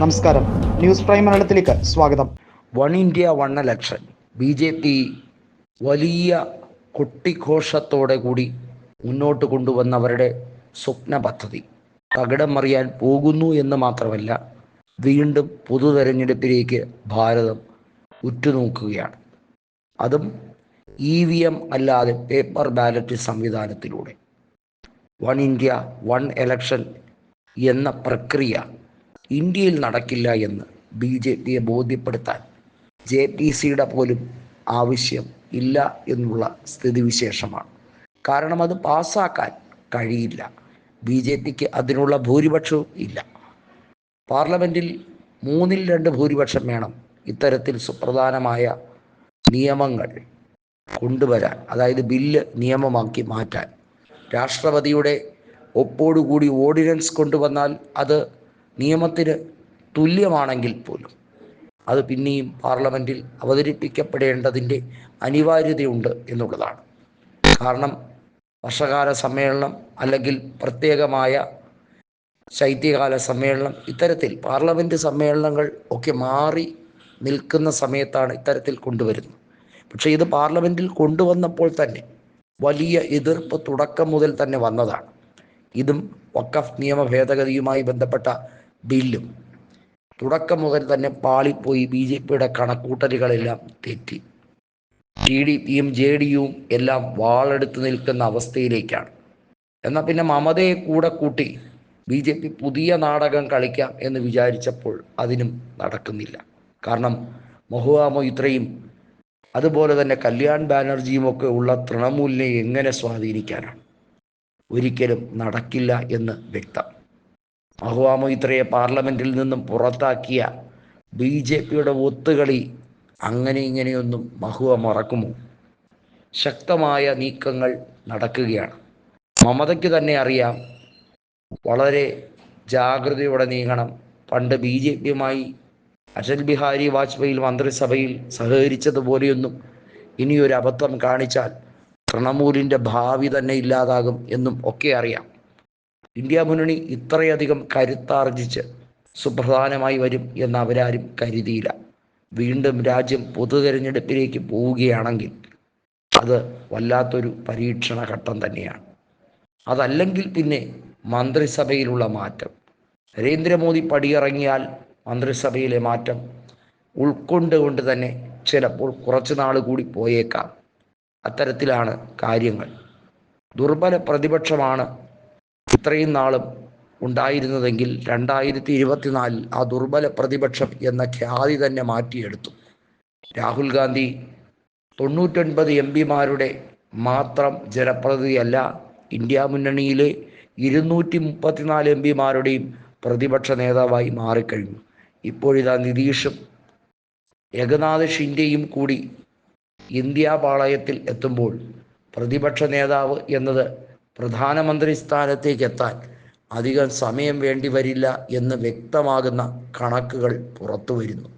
നമസ്കാരം. News prime മലയാളത്തിലേക്ക് സ്വാഗതം. One India one election. B J P വലിയ കൊട്ടിഘോഷത്തോടെ കൂടി മുന്നോട്ട് കൊണ്ടുവന്നവരുടെ സ്വപ്ന പദ്ധതി. തകിടം മറിയാൻ പോകുന്നു എന്ന് മാത്രമല്ല വീണ്ടും പൊതു തെരഞ്ഞെടുപ്പിലേക്ക് ഭാരതം ഉറ്റുനോക്കുകയാണ്. അതും ഇ വി എം അല്ലാതെ പേപ്പർ ബാലറ്റ് സംവിധാനത്തിലൂടെ. വൺ ഇന്ത്യ വൺ എലക്ഷൻ എന്ന പ്രക്രിയ ഇന്ത്യയിൽ നടക്കില്ല എന്ന് ബി ജെ പിയെ ബോധ്യപ്പെടുത്താൻ ജെ പി സിയുടെ പോലും ആവശ്യം ഇല്ല എന്നുള്ള സ്ഥിതിവിശേഷമാണ്. കാരണം അത് പാസ്സാക്കാൻ കഴിയില്ല. ബി ജെ പിക്ക് അതിനുള്ള ഭൂരിപക്ഷവും ഇല്ല. പാർലമെന്റിൽ മൂന്നിൽ രണ്ട് ഭൂരിപക്ഷം വേണം ഇത്തരത്തിൽ സുപ്രധാനമായ നിയമങ്ങൾ കൊണ്ടുവരാൻ അതായത് ബില്ല് നിയമമാക്കി മാറ്റാൻ. രാഷ്ട്രപതിയുടെ ഒപ്പോടുകൂടി ഓർഡിനൻസ് കൊണ്ടുവന്നാൽ അത് നിയമത്തിന് തുല്യമാണെങ്കിൽ പോലും അത് പിന്നെയും പാർലമെന്റിൽ അവതരിപ്പിക്കപ്പെടേണ്ടതിന്റെ അനിവാര്യതയുണ്ട് എന്നുള്ളതാണ്. കാരണം വർഷകാല സമ്മേളനം അല്ലെങ്കിൽ പ്രത്യേകമായ ശൈത്യകാല സമ്മേളനം ഇത്തരത്തിൽ പാർലമെന്റ് സമ്മേളനങ്ങൾ ഒക്കെ മാറി നിൽക്കുന്ന സമയത്താണ് ഇത്തരത്തിൽ കൊണ്ടുവരുന്നത്. പക്ഷേ ഇത് പാർലമെന്റിൽ കൊണ്ടുവന്നപ്പോൾ തന്നെ വലിയ എതിർപ്പ് തുടക്കം മുതൽ തന്നെ വന്നതാണ്. ഇതും വക്കഫ് നിയമ ഭേദഗതിയുമായി ബന്ധപ്പെട്ട ബില്ലും. തുടക്കം മുതൽ തന്നെ പാളിപ്പോയി ബി ജെ പിയുടെ കണക്കൂട്ടലുകളെല്ലാം തെറ്റി. ടി ഡി പിയും ജെ ഡി യുവും എല്ലാം വാളെടുത്ത് നിൽക്കുന്ന അവസ്ഥയിലേക്കാണ്. എന്നാൽ പിന്നെ മമതയെ കൂടെ കൂട്ടി ബി ജെ പി പുതിയ നാടകം കളിക്കാം എന്ന് വിചാരിച്ചപ്പോൾ അതിനും നടക്കുന്നില്ല. കാരണം മഹുവ ഇത്രയും അതുപോലെ തന്നെ കല്യാൺ ബാനർജിയും ഒക്കെ ഉള്ള തൃണമൂലിനെ എങ്ങനെ സ്വാധീനിക്കാനാണ്? ഒരിക്കലും നടക്കില്ല എന്ന് വ്യക്തം. മഹുവ പാർലമെന്റിൽ നിന്നും പുറത്താക്കിയ ബി ജെ പിയുടെ ഒത്തുകളി അങ്ങനെ ഇങ്ങനെയൊന്നും മഹുവ മറക്കുമോ? ശക്തമായ നീക്കങ്ങൾ നടക്കുകയാണ്. മമതയ്ക്ക് തന്നെ അറിയാം വളരെ ജാഗ്രതയോടെ നീങ്ങണം. പണ്ട് ബി ജെ പിയുമായി അടൽ ബിഹാരി വാജ്പേയിൽ മന്ത്രിസഭയിൽ സഹകരിച്ചതുപോലെയൊന്നും ഇനിയൊരു അബദ്ധം കാണിച്ചാൽ തൃണമൂലിന്റെ ഭാവി തന്നെ ഇല്ലാതാകും എന്നും ഒക്കെ അറിയാം. ഇന്ത്യ മുന്നണി ഇത്രയധികം കരുത്താർജിച്ച് സുപ്രധാനമായി വരും എന്ന് അവരാരും കരുതിയില്ല. വീണ്ടും രാജ്യം പൊതു തെരഞ്ഞെടുപ്പിലേക്ക് പോവുകയാണെങ്കിൽ അത് വല്ലാത്തൊരു പരീക്ഷണ ഘട്ടം തന്നെയാണ്. അതല്ലെങ്കിൽ പിന്നെ മന്ത്രിസഭയിലുള്ള മാറ്റം. നരേന്ദ്രമോദി പടിയിറങ്ങിയാൽ മന്ത്രിസഭയിലെ മാറ്റം ഉൾക്കൊണ്ടുകൊണ്ട് തന്നെ ചിലപ്പോൾ കുറച്ച് നാൾ കൂടി പോയേക്കാം. അത്തരത്തിലാണ് കാര്യങ്ങൾ. ദുർബല പ്രതിപക്ഷമാണ് ഇത്രയും നാളും ഉണ്ടായിരുന്നതെങ്കിൽ രണ്ടായിരത്തി ഇരുപത്തിനാലിൽ ആ ദുർബല പ്രതിപക്ഷം എന്ന ഖ്യാതി തന്നെ മാറ്റിയെടുത്തു. രാഹുൽ ഗാന്ധി തൊണ്ണൂറ്റൊൻപത് എം പിമാരുടെ മാത്രം ജനപ്രതിനിധിയല്ല ഇന്ത്യ മുന്നണിയിലെ ഇരുന്നൂറ്റി മുപ്പത്തിനാല് എം പിമാരുടെയും പ്രതിപക്ഷ നേതാവായി മാറിക്കഴിഞ്ഞു. ഇപ്പോഴിതാ നിതീഷും ഏകനാഥ് ഷിൻഡെയും കൂടി ഇന്ത്യ പാളയത്തിൽ എത്തുമ്പോൾ പ്രതിപക്ഷ നേതാവ് എന്നത് പ്രധാനമന്ത്രി സ്ഥാനത്തേക്ക് എത്താൻ അധികം സമയം വേണ്ടി വരില്ല എന്ന് വ്യക്തമാകുന്ന കണക്കുകൾ പുറത്തു വരുന്നു.